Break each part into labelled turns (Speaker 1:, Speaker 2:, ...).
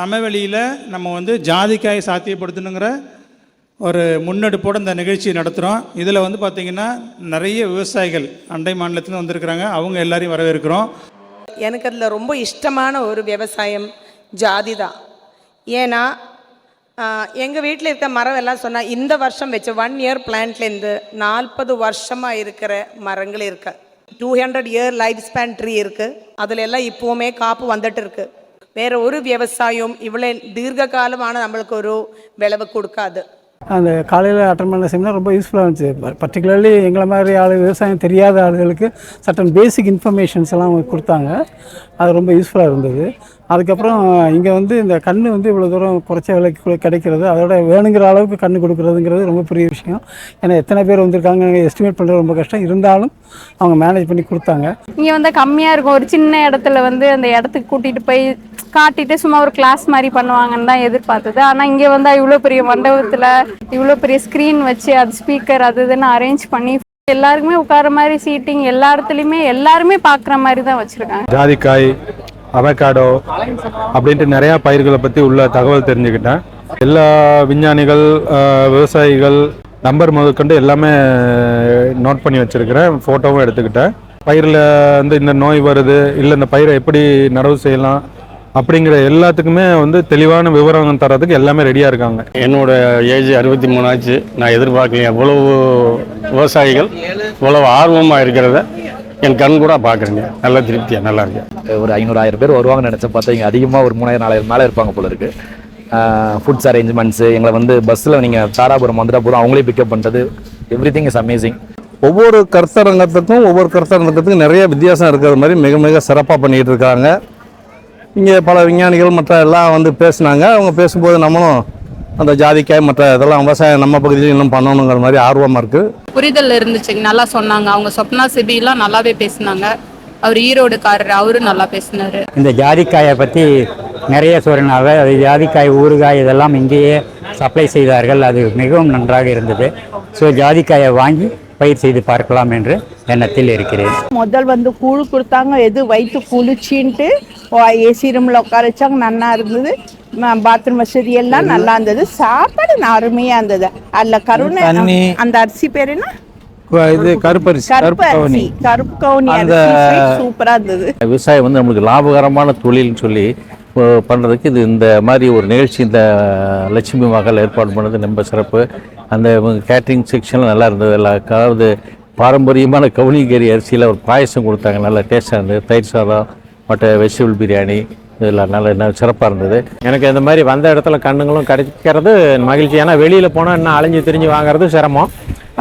Speaker 1: சமவெளியில் நம்ம வந்து ஜாதிக்காய் சாத்தியப்படுத்தணுங்கிற ஒரு முன்னெடுப்போடு இந்த நிகழ்ச்சி நடத்துகிறோம் இதில் வந்து பார்த்திங்கன்னா நிறைய விவசாயிகள் அண்டை மாநிலத்துலேருந்து வந்திருக்கிறாங்க. அவங்க எல்லாரையும் வரவேற்கிறோம்.
Speaker 2: எனக்கு அதில் ரொம்ப இஷ்டமான ஒரு விவசாயம் ஜாதி தான் ஏன்னா எங்கள் வீட்டில் இருக்க மரம் எல்லாம் சொன்னால் இந்த வருஷம் வச்ச ஒன் இயர் பிளான்ட்லேருந்து நாற்பது வருஷமாக இருக்கிற மரங்கள் இருக்க. Two hundred year life span tree இருக்குது அதில் எல்லாம் இப்போவுமே காப்பு வந்துட்டு இருக்குது வேற ஒரு விவசாயம் இவ்வளோ தீர்க்க காலமான நம்மளுக்கு ஒரு விளைவு கொடுக்காது.
Speaker 3: அந்த காலையில் அட்டன் பண்ண செமினார் ரொம்ப யூஸ்ஃபுல்லாக இருந்துச்சு. பர்டிகுலர்லி எங்களை மாதிரி ஆள் விவசாயம் தெரியாத ஆளுகளுக்கு சட்டன் பேசிக் இன்ஃபர்மேஷன்ஸ் எல்லாம் அவங்க கொடுத்தாங்க. அது ரொம்ப யூஸ்ஃபுல்லாக இருந்தது. அதுக்கப்புறம் இங்கே வந்து இந்த கண் வந்து இவ்வளோ தூரம் குறைச்ச விலைக்கு கிடைக்கிறது. அதோட வேணுங்கிற அளவுக்கு கண் கொடுக்குறதுங்கிறது ரொம்ப பெரிய விஷயம். ஏன்னா எத்தனை பேர் வந்திருக்காங்க எஸ்டிமேட் பண்ணுறது ரொம்ப கஷ்டம். இருந்தாலும் அவங்க மேனேஜ் பண்ணி கொடுத்தாங்க.
Speaker 4: இங்கே வந்து கம்மியாக இருக்கும். ஒரு சின்ன இடத்துல வந்து அந்த இடத்துக்கு கூட்டிகிட்டு போய் காட்டிட்டு சும்மா ஒரு கிளாஸ் மாதிரி பண்ணுவாங்கன்னு தான் எதிர்பார்த்தது. ஆனால் இங்கே வந்தால் இவ்வளோ பெரிய மண்டபத்தில் இவ்வளோ பெரிய ஸ்க்ரீன் வச்சு அது ஸ்பீக்கர் அது இதுன்னு அரேஞ்ச் பண்ணி எல்லாருக்குமே உட்கார மாதிரி சீட்டிங் எல்லா இடத்துலையுமே எல்லாருமே பார்க்குற மாதிரி தான் வச்சுருக்காங்க.
Speaker 5: ஜாதிக்காய் அவகாடோ அப்படின்ட்டு நிறையா பயிர்களை பற்றி உள்ள தகவல் தெரிஞ்சுக்கிட்டேன். எல்லா விஞ்ஞானிகள் விவசாயிகள் நம்பர் முதற்கொண்டு எல்லாமே நோட் பண்ணி வச்சுருக்கிறேன். ஃபோட்டோவும் எடுத்துக்கிட்டேன். பயிரில் வந்து இந்த நோய் வருது இல்லை இந்த பயிரை எப்படி நடவு செய்யலாம் அப்படிங்கிற எல்லாத்துக்குமே வந்து தெளிவான விவரம் தரதுக்கு எல்லாமே ரெடியாக இருக்காங்க.
Speaker 6: என்னோட ஏஜ் அறுபத்தி மூணாச்சு நான் எதிர்பார்க்கல எவ்வளவு விவசாயிகள் இவ்வளவு ஆர்வமாக இருக்கிறத என் கண் கூட பார்க்குறேங்க. நல்ல திருப்தியாக நல்லா இருக்கு
Speaker 7: ஒரு ஐநூறு ஆயிரம் பேர் வருவாங்கன்னு நினச்சேன் பார்த்தா இங்கே அதிகமாக ஒரு மூணாயிரம் நாலாயிரம் மேலே இருப்பாங்க போல இருக்கு. ஃபுட்ஸ் அரேஞ்ச்மெண்ட்ஸு எங்களை வந்து பஸ்ஸில் நீங்கள் தாராபுரம் வந்துட்டா போதும் அவங்களே பிக்கப் பண்ணுறது எவ்ரி திங் இஸ் அமேசிங்
Speaker 6: ஒவ்வொரு கருத்தரங்கத்துக்கும் ஒவ்வொரு கருத்தரங்கத்துக்கும் நிறைய வித்தியாசம் இருக்கிற மாதிரி மிக மிக சிறப்பாக பண்ணிகிட்டு இருக்காங்க. இங்கே பல விஞ்ஞானிகள் மற்ற எல்லாம் வந்து பேசுனாங்க. அவங்க பேசும்போது நம்மளும் அந்த ஜாதிக்காய் மற்ற இதெல்லாம் விவசாயம் நம்ம பகுதியில் இன்னும் பண்ணணுங்கிற மாதிரி ஆர்வமாக இருக்குது
Speaker 8: புரிதல் இருந்துச்சு. நல்லா சொன்னாங்க. அவங்க சொப்னா சிபிலாம் நல்லாவே பேசினாங்க. அவர் ஈரோடுக்காரர் அவரும் நல்லா பேசினாரு.
Speaker 9: இந்த ஜாதிக்காயை பற்றி நிறைய சொன்னாங்க. அது ஜாதிக்காய் ஊறுகாய் இதெல்லாம் இங்கேயே சப்ளை செய்தார்கள். அது மிகவும் நன்றாக இருந்தது. ஸோ ஜாதிக்காயை வாங்கி பயிர் செய்து பார்க்கலாம் என்று எண்ணத்தில் இருக்கிறேன்.
Speaker 10: முதல் வந்து கூழ் கொடுத்தாங்க. எது வயிற்று குளிச்சின்ட்டு ஏசி ரூமில் உட்கார வச்சாங்க. நல்லா இருந்தது. பாத்ரூம் வசதி எல்லாம் நல்லா இருந்தது. சாப்பாடு அருமையா இருந்தது. அதில் கருணை அந்த அரிசி பேர் என்ன?
Speaker 5: இது கருப்பரிசி
Speaker 10: கருப்பு அரிசி கருப்பு கவுனி. அரிசி சூப்பரா இருந்தது.
Speaker 7: விவசாயம் வந்து நம்மளுக்கு லாபகரமான தொழில்னு சொல்லி அஹ், பண்றதுக்கு இது இந்த மாதிரி ஒரு நிகழ்ச்சி இந்த லட்சுமி மகள் ஏற்பாடு பண்ணது ரொம்ப சிறப்பு. அந்த கேட்ரிங் செக்ஷன்லாம் நல்லா இருந்தது. எல்லா அதாவது பாரம்பரியமான கவுனிகரி அரிசியில் ஒரு பாயசம் கொடுத்தாங்க. நல்லா டேஸ்டாக இருந்தது. தயிர் சாதம் மற்ற வெஜிடபிள் பிரியாணி இதெல்லாம் நல்ல என்ன சிறப்பாக இருந்தது.
Speaker 9: எனக்கு இந்த மாதிரி வந்த இடத்துல கண்ணுங்களும் கிடைக்கிறது மகிழ்ச்சி. ஏன்னா வெளியில் போனால் இன்னும் அலைஞ்சு திரிஞ்சு வாங்குறது சிரமம்.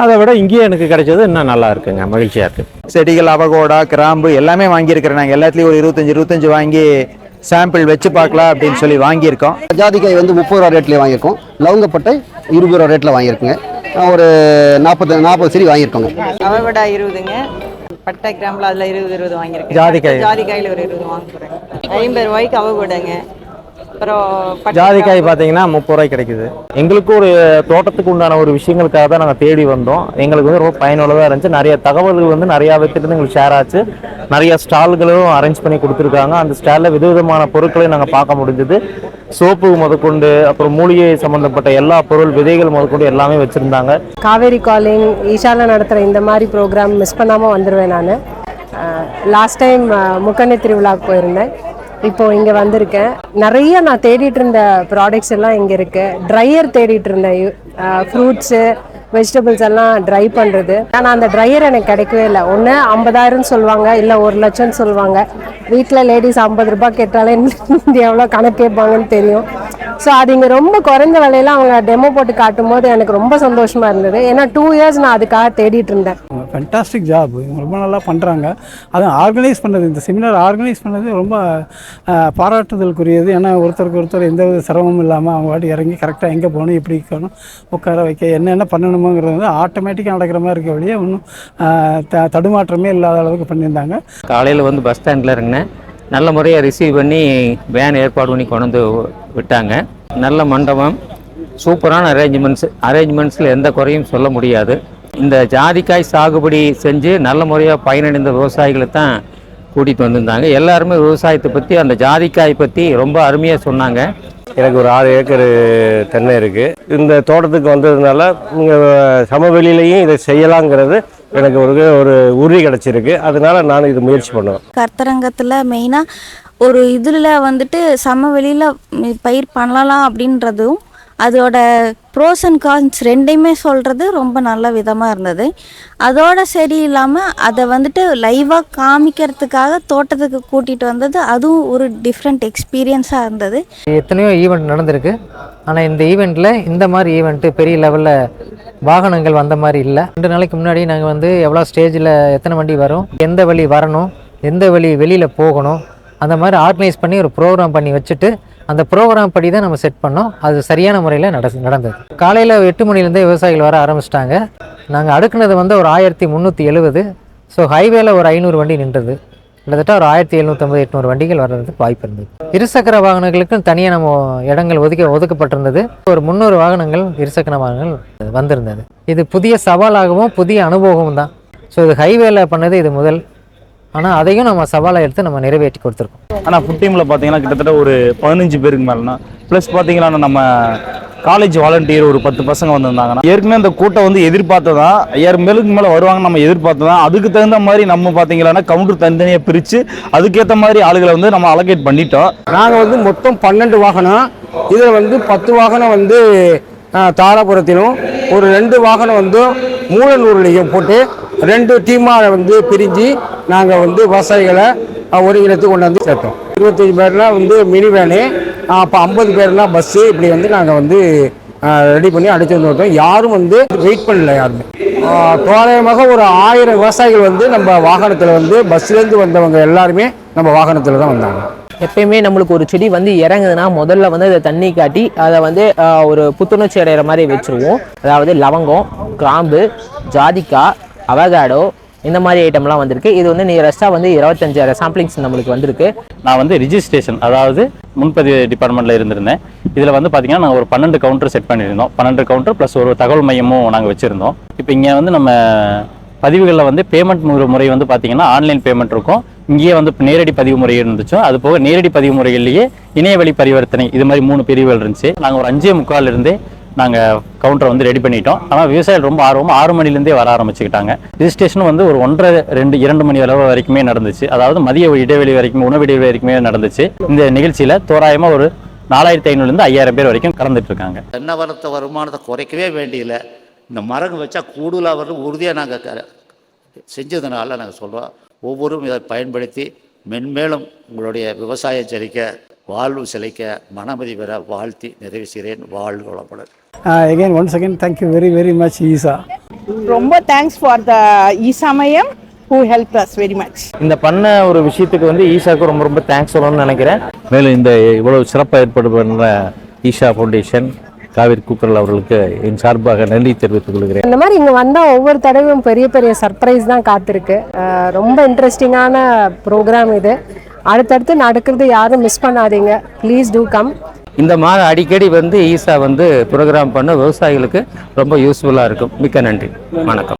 Speaker 9: அதை விட இங்கேயே எனக்கு கிடைச்சது இன்னும் நல்லா இருக்குங்க. மகிழ்ச்சியாக இருக்குது
Speaker 3: செடிகள் அவகோடா கிராம்பு எல்லாமே வாங்கியிருக்கிறேன் நாங்கள் எல்லாத்துலேயும் ஒரு இருபத்தஞ்சி இருபத்தஞ்சி வாங்கி சாம்பிள் வச்சு பார்க்கலாம் அப்படின்னு சொல்லி வாங்கியிருக்கோம்.
Speaker 11: ஜாதிக்காய் வந்து முப்பது ரூபா ரேட்லேயே வாங்கியிருக்கோம். லவங்கப்பட்டை இருபது ரூபா ரேட்டில் வாங்கியிருக்குங்க. ஒரு நாற்பது நாற்பது செடி வாங்கியிருக்கோங்க.
Speaker 2: அவவிடா இருபதுங்க. பட்டை கிராமில் அதில் இருபது இருபது வாங்கியிருக்கேன்.
Speaker 9: ஜாதிக்காய்.
Speaker 2: ஜாதிக்காயில் ஒரு இருபது வாங்கிக்கிறேன் ஐம்பது ரூபாய்க்கு அவகூடங்க. அப்புறம்
Speaker 9: ஜாதிக்காய் பார்த்தீங்கன்னா முப்பது ரூபாய்க்கு கிடைக்குது. எங்களுக்கு ஒரு தோட்டத்துக்கு உண்டான ஒரு விஷயங்களுக்காக தான் நாங்கள் தேடி வந்தோம். எங்களுக்கு வந்து ரொம்ப பயனுள்ளதாக இருந்துச்சு. நிறைய தகவல்கள் வந்து நிறையா பேர்த்துட்டு எங்களுக்கு ஷேர் ஆச்சு. நிறைய ஸ்டால்களும் அரேஞ்ச் பண்ணி கொடுத்துருக்காங்க. அந்த ஸ்டாலில் விதவிதமான பொருட்களையும் நாங்கள் பார்க்க முடிஞ்சது. சோப்பு முதற்கொண்டு அப்புறம் மூலிகை சம்மந்தப்பட்ட எல்லா பொருள் விதைகள் முதற்கொண்டு எல்லாமே வச்சுருந்தாங்க.
Speaker 4: காவேரி காலிங் ஈஷால நடத்துகிற இந்த மாதிரி ப்ரோக்ராம் மிஸ் பண்ணாமல் வந்துடுவேன் நான். லாஸ்ட் டைம் முக்கண்ணி திருவிழாவுக்கு போயிருந்தேன். இப்போ இங்கே வந்திருக்கேன். நிறைய நான் தேடிட்டு இருந்த ப்ராடக்ட்ஸ் எல்லாம் இங்கே இருக்கு. ட்ரையர் தேடிட்டு இருந்தேன். ஃப்ரூட்ஸு வெஜிடபிள்ஸ் எல்லாம் ட்ரை பண்ணுறது ஆனால் அந்த ட்ரையர் எனக்கு கிடைக்கவே இல்லை. ஒன்று ஐம்பதாயிரம்னு சொல்லுவாங்க இல்லை ஒரு லட்சம்னு சொல்லுவாங்க. வீட்டில் லேடிஸ் ஐம்பது ரூபாய் கேட்டாலே எவ்வளோ கணக்கு கேட்பாங்கன்னு தெரியும். ஸோ அது இங்கே ரொம்ப குறைஞ்ச விலையில அவங்க டெமோ போட்டு காட்டும் போது எனக்கு ரொம்ப சந்தோஷமா இருந்தது. ஏன்னா டூ இயர்ஸ் நான் அதுக்காக தேடிட்டு இருந்தேன்.
Speaker 3: ஃபென்டாஸ்டிக் ஜாப் இவங்க ரொம்ப நல்லா பண்ணுறாங்க அதுவும் ஆர்கனைஸ் பண்ணது இந்த செமினார் ஆர்கனைஸ் பண்ணது ரொம்ப பாராட்டுதலுக்குரியது. ஏன்னா ஒருத்தருக்கு ஒருத்தர் எந்த வித சிரமமும் இல்லாமல் அவங்க வாட்டி இறங்கி கரெக்டாக எங்கே போகணும் எப்படி இருக்கணும் உட்கார வைக்க என்னென்ன பண்ணணுமோங்கிறது வந்து ஆட்டோமேட்டிக்காக நடக்கிற மாதிரி இருக்க வழியே ஒன்றும் த தடுமாற்றமே இல்லாத அளவுக்கு பண்ணியிருந்தாங்க.
Speaker 9: காலையில் வந்து பஸ் ஸ்டாண்டில் இருந்தேன் நல்ல முறையாக ரிசீவ் பண்ணி வேன் ஏற்பாடு பண்ணி கொண்டு வந்து விட்டாங்க. நல்ல மண்டபம் சூப்பரான அரேஞ்ச்மெண்ட்ஸ் அரேஞ்ச்மெண்ட்ஸில் எந்த குறையும் சொல்ல முடியாது. இந்த ஜாதிக்காய் சாகுபடி செஞ்சு நல்ல முறையாக பயனடைந்த விவசாயிகளை தான்
Speaker 12: கூட்டிகிட்டு வந்திருந்தாங்க. எல்லாருமே விவசாயத்தை பற்றி அந்த ஜாதிக்காய் பற்றி ரொம்ப அருமையாக சொன்னாங்க.
Speaker 13: எனக்கு ஒரு ஆறு ஏக்கர் தென்னை இருக்குது இந்த தோட்டத்துக்கு வந்ததுனால இங்கே சமவெளியிலையும் இதை செய்யலாங்கிறது எனக்கு ஒரு ஒரு உறுதி கிடச்சிருக்கு. அதனால நான் இது முயற்சி பண்ணுவேன்
Speaker 14: கர்த்தரங்கத்தில் மெயினாக ஒரு இதில் வந்துட்டு சமவெளியில் பயிர் பண்ணலாம் அப்படின்றதும் அதோட ப்ரோஸ் அண்ட் கான்ஸ் ரெண்டையுமே சொல்கிறது ரொம்ப நல்ல விதமாக இருந்தது. அதோட சரி இல்லாமல் அதை வந்துட்டு லைவாக காமிக்கிறதுக்காக தோட்டத்துக்கு கூட்டிகிட்டு வந்தது அதுவும் ஒரு டிஃப்ரெண்ட் எக்ஸ்பீரியன்ஸாக இருந்தது.
Speaker 15: எத்தனையோ ஈவெண்ட் நடந்திருக்கு. ஆனால் இந்த ஈவெண்ட்டில் இந்த மாதிரி ஈவெண்ட்டு பெரிய லெவலில் வாகனங்கள் வந்த மாதிரி இல்லை. ரெண்டு நாளைக்கு முன்னாடி நாங்கள் வந்து எவ்வளோ ஸ்டேஜில் எத்தனை வண்டி வரும் எந்த வழி வரணும் எந்த வழி வெளியில் போகணும் அந்த மாதிரி ஆர்கனைஸ் பண்ணி ஒரு ப்ரோக்ராம் பண்ணி வச்சுட்டு அந்த ப்ரோக்ராம் படி தான் நம்ம செட் பண்ணோம். அது சரியான முறையில் நட நடந்தது. காலையில் எட்டு மணிலேருந்தே விவசாயிகள் வர ஆரம்பிச்சிட்டாங்க. நாங்கள் அடுக்குனது வந்து ஒரு ஆயிரத்தி முந்நூற்றி எழுபது ஸோ ஹைவேல ஒரு ஐநூறு வண்டி நின்றது. கிட்டத்தட்ட ஒரு ஆயிரத்தி எழுநூற்றம்பது எட்நூறு வண்டிகள் வர்றதுக்கு வாய்ப்பு இருந்தது. இருசக்கர வாகனங்களுக்கும் தனியாக நம்ம இடங்கள் ஒதுக்க ஒதுக்கப்பட்டிருந்தது. ஒரு முந்நூறு வாகனங்கள் இருசக்கர வாகனங்கள் வந்திருந்தது. இது புதிய சவாலாகவும் புதிய அனுபவமும் தான். ஸோ இது ஹைவேல பண்ணது இது முதல். ஆனால் அதையும் நம்ம சவாலை எடுத்து நம்ம நிறைவேற்றி கொடுத்துருக்கோம்.
Speaker 13: ஆனால் ஃபுட் டீமில் பார்த்தீங்கன்னா கிட்டத்தட்ட ஒரு பதினஞ்சு பேருக்கு மேலேனா ப்ளஸ் பார்த்தீங்கன்னா நம்ம காலேஜ் வாலண்டியர் ஒரு பத்து பசங்க வந்திருந்தாங்கன்னா ஏற்கனவே அந்த கூட்டம் வந்து எதிர்பார்த்ததான் ஐயாயிரம் பேருக்கு மேலே வருவாங்க நம்ம எதிர்பார்த்ததான் அதுக்கு தகுந்த மாதிரி நம்ம பார்த்தீங்கன்னா கவுண்டர் தனித்தனியாக பிரித்து அதுக்கேற்ற மாதிரி ஆளுகளை வந்து நம்ம அலோகேட் பண்ணிட்டோம்.
Speaker 15: நாங்கள் வந்து மொத்தம் பன்னெண்டு வாகனம். இதில் வந்து பத்து வாகனம் வந்து தாராபுரத்திலும் ஒரு ரெண்டு வாகனம் வந்து மூலனூர்லேயும் போட்டு ரெண்டு டீமாக வந்து பிரிஞ்சு நாங்கள் வந்து விவசாயிகளை அஹ், ஒருங்கிணைத்து கொண்டாந்து சேர்த்தோம். இருபத்தஞ்சி பேர்னா வந்து மினி வேனு அப்போ ஐம்பது பேர்னா பஸ்ஸு இப்படி வந்து நாங்கள் வந்து ரெடி பண்ணி அடிச்சு வந்து விட்டோம் யாரும் வந்து வெயிட் பண்ணல யாருமே. தோராயமாக ஒரு ஆயிரம் விவசாயிகள் வந்து நம்ம வாகனத்தில் வந்து பஸ்லேருந்து வந்தவங்க எல்லாருமே நம்ம வாகனத்தில் தான் வந்தாங்க.
Speaker 12: எப்பயுமே நம்மளுக்கு ஒரு செடி வந்து இறங்குதுன்னா முதல்ல வந்து அதை தண்ணி காட்டி அதை வந்து ஒரு புத்துணர்ச்சி அடைகிற மாதிரி வச்சுருவோம். அதாவது லவங்கம் கிராம்பு ஜாதிக்காய் அவகாடோ இந்த மாதிரி ஐட்டம்லாம் வந்திருக்கு. இது வந்து நியரஸ்ட்டாக வந்து இருபத்தஞ்சாயிரம் சாம்பிளிங்ஸ் நம்மளுக்கு வந்திருக்கு.
Speaker 13: நான் வந்து ரிஜிஸ்ட்ரேஷன் அதாவது முன்பதிவு டிபார்ட்மெண்ட்டில் இருந்திருந்தேன். இதில் வந்து பார்த்தீங்கன்னா நாங்கள் ஒரு பன்னெண்டு கவுண்டர் செட் பண்ணியிருந்தோம். பன்னெண்டு கவுண்டர் ப்ளஸ் ஒரு தகவல் மையமும் நாங்கள் வச்சுருந்தோம். இப்போ இங்கே வந்து நம்ம பதிவுகளில் வந்து பேமெண்ட் முறை வந்து பார்த்தீங்கன்னா ஆன்லைன் பேமெண்ட் இருக்கும். இங்கேயே வந்து நேரடி பதிவு முறை இருந்துச்சோ. அது போக நேரடி பதிவு முறைகள்லேயே இணையவழி பரிவர்த்தனை இது மாதிரி மூணு பிரிவுகள் இருந்துச்சு. நாங்கள் ஒரு அஞ்சே முக்கால் இருந்தே நாங்கள் கவுண்டரை வந்து ரெடி பண்ணிட்டோம். ஆனால் விவசாயிகள் ரொம்ப ஆர்வமாக ஆறு மணிலேருந்தே வர ஆரம்பிச்சுக்கிட்டாங்க. ரிஜிஸ்ட்ரேஷனும் வந்து ஒரு ஒன்றரை ரெண்டு இரண்டு மணி அளவு வரைக்குமே நடந்துச்சு. அதாவது மதிய இடைவெளி வரைக்கும் உணவு இடைவெளி வரைக்குமே நடந்துச்சு. இந்த நிகழ்ச்சியில் தோராயமாக ஒரு நாலாயிரத்தி ஐநூறுலேருந்து ஐயாயிரம் பேர் வரைக்கும் கலந்துட்டு இருக்காங்க.
Speaker 7: தென்னவரத்தை வருமானத்தை குறைக்கவே வேண்டியதில்ல இந்த மரங்கள் வச்சா கூடுதலாக வரும் உறுதியாக நாங்கள் செஞ்சதுனால நாங்கள் சொல்கிறோம் ஒவ்வொரும் இதை பயன்படுத்தி மென்மேலும் உங்களுடைய விவசாயம் செழிக்க வாழ்வு செழிக்க மனமதி பெற வாழ்த்தி நிறைவு செய்கிறேன். வாழ்வு வளமுடன்.
Speaker 15: Again once again thank you very very much Isha
Speaker 10: ரொம்ப thanks for the இசமயம் who help us very much
Speaker 12: இந்த பண்ண ஒரு விஷயத்துக்கு வந்து ஈஷாவுக்கு ரொம்ப ரொம்ப தேங்க்ஸ் சொல்லணும்னு நினைக்கிறேன். மேலும் இந்த இவ்வளவு சிறப்பாக ஏற்பாடு பண்ணுற ஈஷா ஃபவுண்டேஷன் காவிரி கூக்கரல் அவர்களுக்கு என் சார்பாக நன்றி தெரிவித்துக் கொள்கிறேன்.
Speaker 4: இந்த மாதிரி இங்கே வந்தால் ஒவ்வொரு தடவையும் பெரிய பெரிய சர்ப்ரைஸ் தான் காத்திருக்கு. அஹ் ரொம்ப இன்ட்ரெஸ்டிங்கான ப்ரோக்ராம் இது. அடுத்தடுத்து நடக்கிறது யாரும் மிஸ் பண்ணாதீங்க. ப்ளீஸ் டூ கம்
Speaker 12: இந்த மாதிரி அடிக்கடி வந்து ஈசா வந்து ப்ரோக்ராம் பண்ண விவசாயிகளுக்கு ரொம்ப யூஸ்ஃபுல்லாக இருக்கும். மிக்க நன்றி. வணக்கம்.